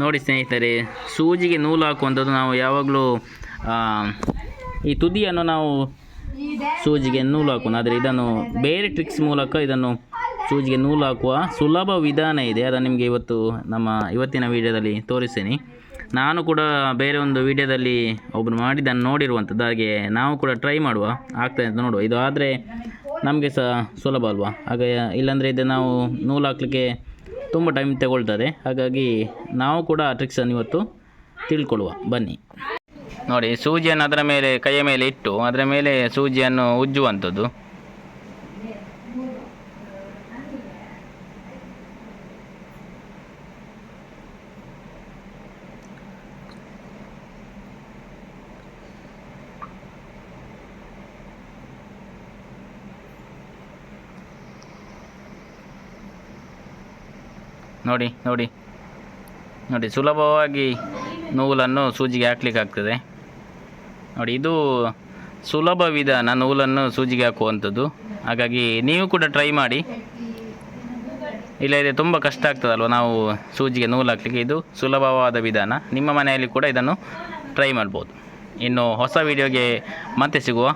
ನೋಡಿ ಸ್ನೇಹಿತರೆ, ಸೂಜಿಗೆ ನೂಲು ಹಾಕುವಂಥದ್ದು ನಾವು ಯಾವಾಗಲೂ ಈ ತುದಿಯನ್ನು ನಾವು ಸೂಜಿಗೆ ನೂಲು ಹಾಕೋಣ. ಆದರೆ ಇದನ್ನು ಬೇರೆ ಟ್ರಿಕ್ಸ್ ಮೂಲಕ ಇದನ್ನು ಸೂಜಿಗೆ ನೂಲು ಹಾಕುವ ಸುಲಭ ವಿಧಾನ ಇದೆ. ಅದನ್ನು ನಿಮಗೆ ಇವತ್ತು ನಮ್ಮ ಇವತ್ತಿನ ವಿಡಿಯೋದಲ್ಲಿ ತೋರಿಸ್ತೀನಿ. ನಾನು ಕೂಡ ಬೇರೆ ಒಂದು ವಿಡಿಯೋದಲ್ಲಿ ಒಬ್ಬರು ಮಾಡಿದ್ದನ್ನು ನೋಡಿರುವಂಥದ್ದು. ಹಾಗೆ ನಾವು ಕೂಡ ಟ್ರೈ ಮಾಡುವ. ಆಗ್ತದೆ ಅಂತ ನೋಡುವ. ಇದು ಆದರೆ ನಮಗೆ ಸಹ ಸುಲಭ ಅಲ್ವಾ? ಹಾಗೆ ಇಲ್ಲಾಂದರೆ ಇದು ನಾವು ನೂಲು ಹಾಕಲಿಕ್ಕೆ ತುಂಬ ಟೈಮ್ ತಗೊಳ್ತದೆ. ಹಾಗಾಗಿ ನಾವು ಕೂಡ ಆ ಟ್ರಿಕ್ಸನ್ನು ಇವತ್ತು ತಿಳ್ಕೊಳ್ಳುವ. ಬನ್ನಿ. ನೋಡಿ, ಸೂಜಿಯನ್ನು ಅದರ ಮೇಲೆ, ಕೈಯ ಮೇಲೆ ಇಟ್ಟು, ಅದರ ಮೇಲೆ ಸೂಜಿಯನ್ನು ಉಜ್ಜುವಂಥದ್ದು. ನೋಡಿ ನೋಡಿ. ನೋಡಿ, ಸುಲಭವಾಗಿ ನೂಲನ್ನು ಸೂಜಿಗೆ ಹಾಕ್ಲಿಕ್ಕೆ ಆಗ್ತದೆ. ನೋಡಿ, ಇದು ಸುಲಭ ವಿಧಾನ ನೂಲನ್ನು ಸೂಜಿಗೆ ಹಾಕುವಂಥದ್ದು. ಹಾಗಾಗಿ ನೀವು ಕೂಡ ಟ್ರೈ ಮಾಡಿ. ಇಲ್ಲದೆ ತುಂಬ ಕಷ್ಟ ಆಗ್ತದಲ್ವ ನಾವು ಸೂಜಿಗೆ ನೂಲು ಹಾಕ್ಲಿಕ್ಕೆ? ಇದು ಸುಲಭವಾದ ವಿಧಾನ. ನಿಮ್ಮ ಮನೆಯಲ್ಲಿ ಕೂಡ ಇದನ್ನು ಟ್ರೈ ಮಾಡ್ಬೋದು. ಇನ್ನು ಹೊಸ ವಿಡಿಯೋಗೆ ಮತ್ತೆ ಸಿಗುವ.